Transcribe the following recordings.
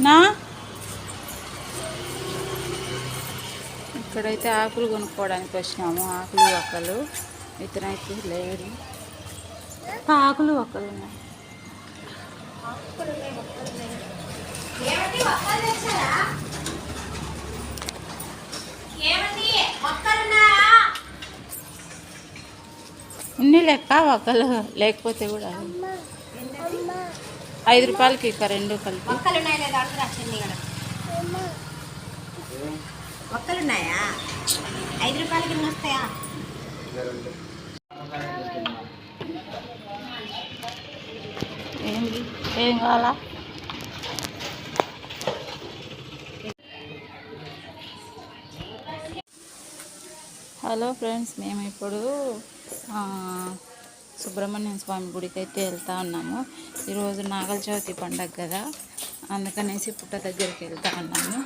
నా? ఇక్కడైతే ఆకులు కొనుక్కోవడానికి వచ్చినాము. ఆకులు ఒక్కలు ఇతనైతే లేడు. ఆకులు ఒక్కలు ఉన్నాయి. ఇన్ని లెక్క ఒక్కలు లేకపోతే కూడా ఐదు రూపాయలకి ఇక రెండు కలిపి. ఒక్కలు ఉన్నాయి లేదా ఇక్కడ ఐదు రూపాయలకి ఎన్ని వస్తాయా? ఏంది? ఏం కావాలా? హలో ఫ్రెండ్స్ మేము ఇప్పుడు సుబ్రహ్మణ్యం స్వామి గుడికి అయితే వెళ్తా ఉన్నాము. ఈరోజు నాగల చవితి పండగ కదా అందుకనేసి పుట్ట దగ్గరికి వెళ్తా ఉన్నాము.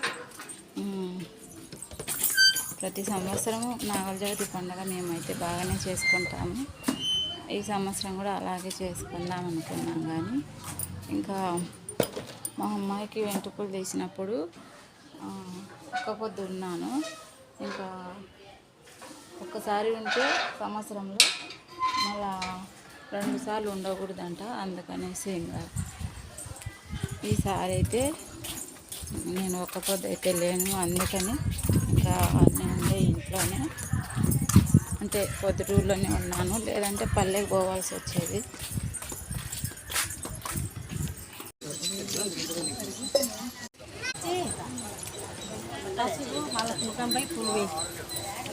ప్రతి సంవత్సరము నాగల చవితి పండగ మేమైతే బాగానే చేసుకుంటాము. ఈ సంవత్సరం కూడా అలాగే చేసుకుందాం అనుకున్నాం కానీ ఇంకా మా అమ్మాయికి వెంట్రుకలు తీసినప్పుడు ఒక్క పొద్దు ఉన్నాను. ఇంకా ఒక్కసారి ఉంటే సంవత్సరంలో మళ్ళా రెండు సార్లు ఉండకూడదంట అందుకనేసి ఇంకా ఈసారి అయితే నేను ఒక్క పొద్దు అయితే లేను అందుకని ఇంకా నేను ఉండే ఇంట్లోనే. అంటే పొద్దుటూరులోనే ఉన్నాను లేదంటే పల్లెకి పోవాల్సి వచ్చేది. పసుపు మళ్ళీ ముఖంపై పువ్వు. వేసి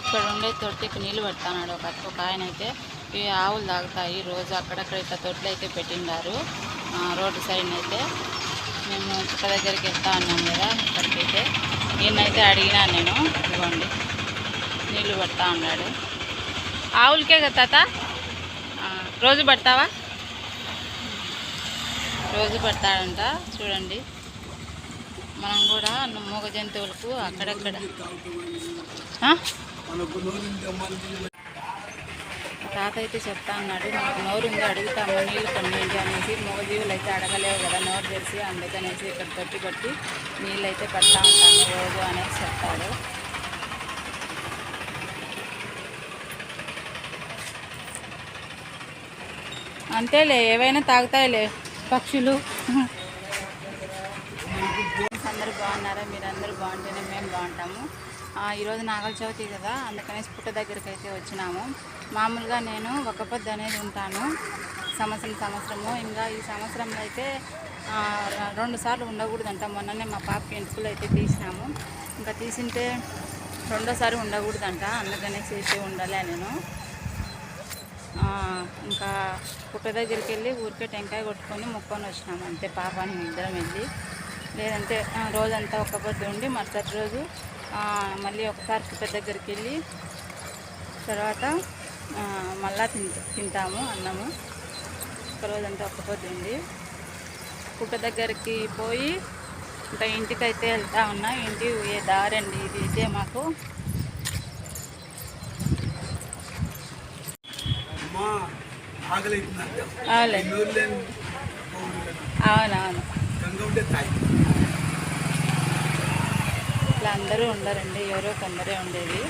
ఇక్కడ ఉండే తొట్టికి నీళ్ళు పెడతాడు ఒక ఒక ఆయన అయితే ఈ ఆవులు తాగుతాయి. రోజు అక్కడక్కడ ఇట్లా తొట్లు అయితే పెట్టిండారు. రోడ్డు సైడ్ అయితే మేము పుట్ట దగ్గరికి వెళ్తా ఉన్నాం కదా ఇక్కడికైతే. ఈయనైతే అడిగినా నేను ఇవ్వండి నీళ్ళు పడతా ఉన్నాడు. ఆవులకే కదా తాత? రోజు పడతావా? రోజు పడతాడంట చూడండి. మనం కూడా మూగ జంతువులకు అక్కడక్కడ. తాత అయితే చెప్తా అన్నాడు నాకు నోరు ఉంది అడుగుతాము నీళ్ళు పండించి అనేసి. మూగజీవులు అయితే అడగలేవు కదా నోరు తెలిసి అందుకనేసి ఇక్కడ తొట్టి కొట్టి నీళ్ళు అయితే పడతా ఉంటాను రోజు అనేసి చెప్తాడు. అంతేలే ఏవైనా తాగుతాయిలే పక్షులు. అందరూ బాగున్నారా? మీరందరూ బాగుంటేనే మేము బాగుంటాము. ఈరోజు నాగల చవితి కదా అందుకనేసి పుట్ట దగ్గరికి అయితే వచ్చినాము. మామూలుగా నేను ఒక పొద్దు అనేది ఉంటాను. సంవత్సరం సంవత్సరము. ఇంకా ఈ సంవత్సరంలో అయితే రెండు సార్లు ఉండకూడదంట. మొన్ననే మా పాపకి ఎంటుకలు అయితే తీసినాము. ఇంకా తీసింటే రెండోసారి ఉండకూడదంట. అందుకనే చేసి ఉండలే నేను. ఇంకా పుట్ట దగ్గరికి వెళ్ళి ఊరికే టెంకాయ కొట్టుకొని మొక్కొని వచ్చినాము అంతే పాపాని ఇద్దరం వెళ్ళి. లేదంటే రోజంతా ఒక్క పొద్దు ఉండి మరుసటి రోజు మళ్ళీ ఒకసారి పుట్ట దగ్గరికి వెళ్ళి తర్వాత మళ్ళా తింటాము అన్నము. ఒక రోజంతా ఒక్క పొద్దు ఉండి పుట్ట దగ్గరికి పోయి ఇంకా ఇంటికి అయితే వెళ్తా ఉన్నా. ఇంటి ఏ దారండి ఇది అయితే మాకు అమ్మా ఆకలి అవుతుందంటే అవులే నూరు లేని అవునవును ఇట్లా అందరూ ఉండరండి ఎవరో కొందరే ఉండేది.